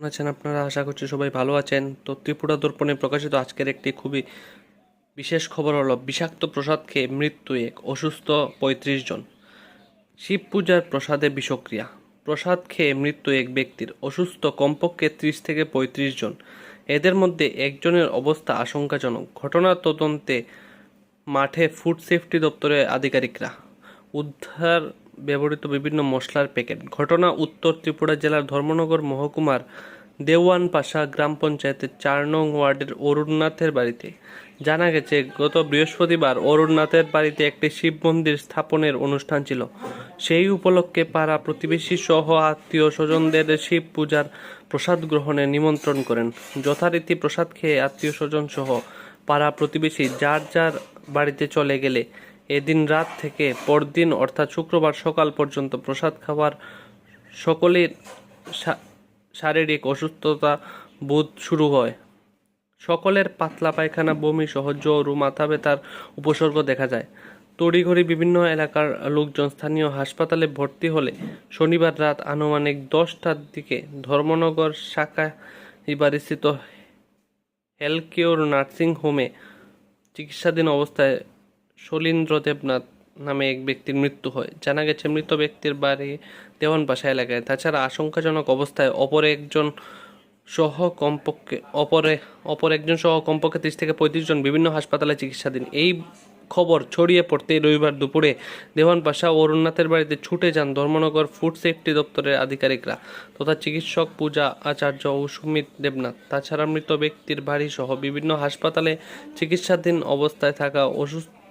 কেমন আছেন আপনারা? আশা করছি সবাই ভালো আছেন। তো ত্রিপুরা দর্পণে প্রকাশিত আজকের একটি খুবই বিশেষ খবর হলো, বিষাক্ত প্রসাদ খেয়ে মৃত্যু এক, অসুস্থ পঁয়ত্রিশ জন। শিব পূজার প্রসাদে বিষক্রিয়া। প্রসাদ খেয়ে মৃত্যু এক ব্যক্তির, অসুস্থ কমপক্ষে ত্রিশ থেকে পঁয়ত্রিশ জন। এদের মধ্যে একজনের অবস্থা আশঙ্কাজনক। ঘটনার তদন্তে মাঠে ফুড সেফটি দপ্তরের আধিকারিকরা উদ্ধার ব্যবহৃত বিভিন্ন মশলার প্যাকেট। ঘটনা উত্তর ত্রিপুরা জেলার ধর্মনগর মহকুমার দেওয়ান পাশা গ্রাম পঞ্চায়েতের চার নং ওয়ার্ডের অরুণনাথের বাড়িতে। জানা গেছে, গত বৃহস্পতিবার অরুণনাথের বাড়িতে একটি শিব মন্দির স্থাপনের অনুষ্ঠান ছিল। সেই উপলক্ষে পাড়া প্রতিবেশী সহ আত্মীয় স্বজনদের শিব পূজার প্রসাদ গ্রহণে নিমন্ত্রণ করেন। যথারীতি প্রসাদ খেয়ে আত্মীয় স্বজন সহ পাড়া প্রতিবেশী যার যার বাড়িতে চলে গেলে এদিন রাত থেকে পরদিন, অর্থাৎ শুক্রবার সকাল পর্যন্ত প্রসাদ খাওয়ার সকলের শারীরিক অসুস্থতা বোধ শুরু হয়। সকলের পাতলা পায়খানা, বমি সহ জ্বর ও মাথা ব্যথার উপসর্গ দেখা যায়। তড়িঘড়ি বিভিন্ন এলাকার লোকজন স্থানীয় হাসপাতালে ভর্তি হলে শনিবার রাত আনুমানিক দশটার দিকে ধর্মনগর শাখা বাড়িস্থিত হেলকেওর নার্সিং হোমে চিকিৎসাধীন অবস্থায় শলীন্দ্র দেবনাথ নামে এক ব্যক্তির মৃত্যু হয়। জানা গেছে, মৃত ব্যক্তির বাড়ি দেওয়ানপাশা এলাকায়। তাছাড়া আশঙ্কাজনক অবস্থায় অপর একজন সহ কমপক্ষে, অপরে, অপর একজন সহ কমপক্ষে ত্রিশ থেকে পঁয়ত্রিশ জন বিভিন্ন হাসপাতালে চিকিৎসাধীন। এই খবর ছড়িয়ে পড়তেই রবিবার দুপুরে দেওয়ানপাশা অরুণনাথের বাড়িতে ছুটে যান ধর্মনগর ফুড সেফটি দপ্তরের আধিকারিকরা তথা চিকিৎসক পূজা আচার্য ও সুমিত দেবনাথ। তাছাড়া মৃত ব্যক্তির বাড়ি সহ বিভিন্ন হাসপাতালে চিকিৎসাধীন অবস্থায় থাকা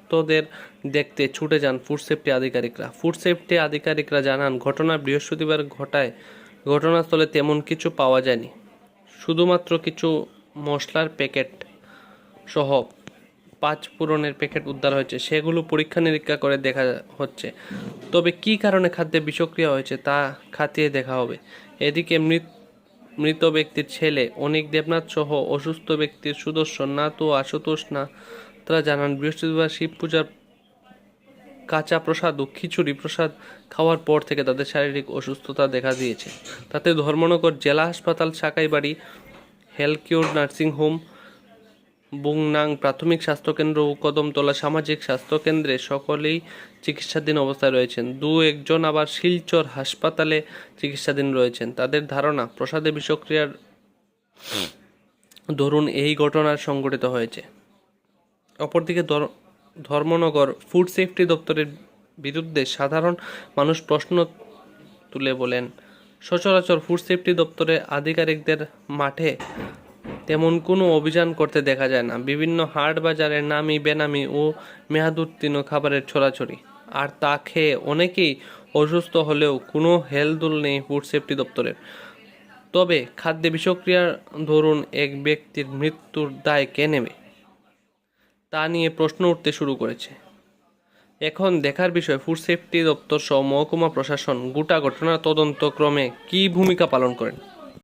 অসুস্থদের দেখতে ছুটে যান ফুড সেফটি আধিকারিকরা। ফুড সেফটি আধিকারিকরা জানান, ঘটনা বৃহস্পতিবার ঘটায়। ঘটনাস্থলে তেমন কিছু পাওয়া যায়নি। শুধুমাত্র কিছু মশলার প্যাকেট সহ পাঁচ পূরণের প্যাকেট উদ্ধার হয়েছে। সেগুলো পরীক্ষা নিরীক্ষা করে দেখা হচ্ছে। তবে কী কারণে খাদ্যে বিষক্রিয়া হয়েছে তা খাতিয়ে দেখা হবে। এদিকে মৃত মৃত ব্যক্তির ছেলে অনিক দেবনাথ সহ অসুস্থ ব্যক্তির সুদর্শন ও আশুতোষ না তারা জানান বৃহস্পতিবার শিব পূজার কাঁচা প্রসাদ ও খিচুড়ি প্রসাদ খাওয়ার পর থেকে তাদের শারীরিক অসুস্থতা দেখা দিয়েছে। তাতে ধর্মনগর জেলা হাসপাতাল শাকাইবাড়ি হেলকিউর নার্সিং হোম বুংনাং প্রাথমিক স্বাস্থ্যকেন্দ্র ও কদমতলা সামাজিক স্বাস্থ্যকেন্দ্রে সকলেই চিকিৎসাধীন অবস্থায় রয়েছেন। দু একজন আবার শিলচর হাসপাতালে চিকিৎসাধীন রয়েছেন। তাদের ধারণা প্রসাদে বিষক্রিয়ার দরুন এই ঘটনা সংঘটিত হয়েছে। অপরদিকে ধর- ধর্মনগর ফুড সেফটি দপ্তরের বিরুদ্ধে সাধারণ মানুষ প্রশ্ন তুলে বলেন, সচরাচর ফুড সেফটি দপ্তরের আধিকারিকদের মাঠে তেমন কোনো অভিযান করতে দেখা যায় না। বিভিন্ন হাট বাজারে নামি বেনামি ও মেয়াদুত্তীর্ণ খাবারের ছড়াছড়ি। আর তা খেয়ে অনেকেই অসুস্থ হলেও কোনো হেলদুল নেই ফুড সেফটি দপ্তরের। তবে খাদ্যে বিষক্রিয়ার ধরুন এক ব্যক্তির মৃত্যুর দায় কে নেবে? তা নিয়ে প্রশ্ন উঠতে শুরু করেছে। এখন দেখার বিষয়, ফুড সেফটি দপ্তর সহ মহকুমা প্রশাসন গোটা ঘটনা তদন্তক্রমে কী ভূমিকা পালন করেন?